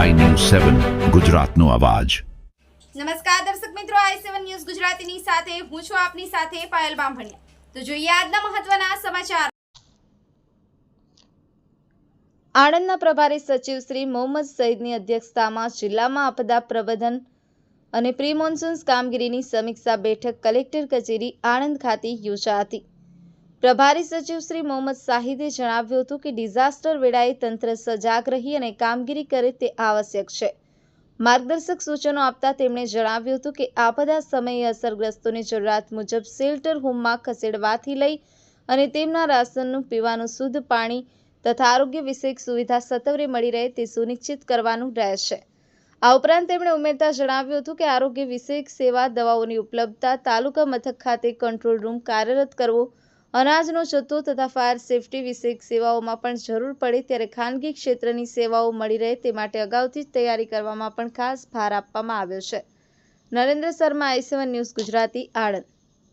સેવન ગુજરાતનો અવાજ. નમસ્કાર દર્શક મિત્રો આઈ સેવન ન્યૂઝ ગુજરાતીની સાથે હું છું આપની સાથે પાયલ બામભણિયા. તો જોઈએ આજના મહત્વના સમાચાર. આણંદના પ્રભારી સચિવ શ્રી મોહમ્મદ સઈદની અધ્યક્ષતામાં જિલ્લામાં આપદા પ્રબંધન અને પ્રી મોન્સૂન્સ કામગીરીની સમીક્ષા બેઠક કલેક્ટર કચેરી આણંદ ખાતે યોજાઈ હતી. પ્રભારી સચિવ શ્રી મોહમ્મદ સાહિદે જણાવ્યું હતું કે ડિઝાસ્ટર વેળાએ તંત્ર સજાગ રહી અને કામગીરી કરે તે આવશ્યક છે. માર્ગદર્શક સૂચનો આપતા તેમણે જણાવ્યું હતું કે આપદા સમયે અસરગ્રસ્તોને જરૂરિયાત મુજબ શેલ્ટર હોમમાં ખસેડવાથી લઈ અને તેમના રાશનનું પીવાનું શુદ્ધ પાણી તથા આરોગ્ય વિષયક સુવિધા સત્વરે મળી રહે તે સુનિશ્ચિત કરવાનું રહેશે આ ઉપરાંત તેમણે ઉમેરતા જણાવ્યું હતું કે આરોગ્ય વિષયક સેવા દવાઓની ઉપલબ્ધતા તાલુકા મથક ખાતે કંટ્રોલ રૂમ કાર્યરત કરવો અનાજનો જથ્થો તથા ફાયર સેફટી વિષયક સેવાઓમાં પણ જરૂર પડે ત્યારે ખાનગી ક્ષેત્રની સેવાઓ મળી રહે તે માટે અગાઉથી જ તૈયારી કરવામાં પણ ખાસ ભાર આપવામાં આવ્યો છે. Narendra Sharma, I news Gujarati, Anand.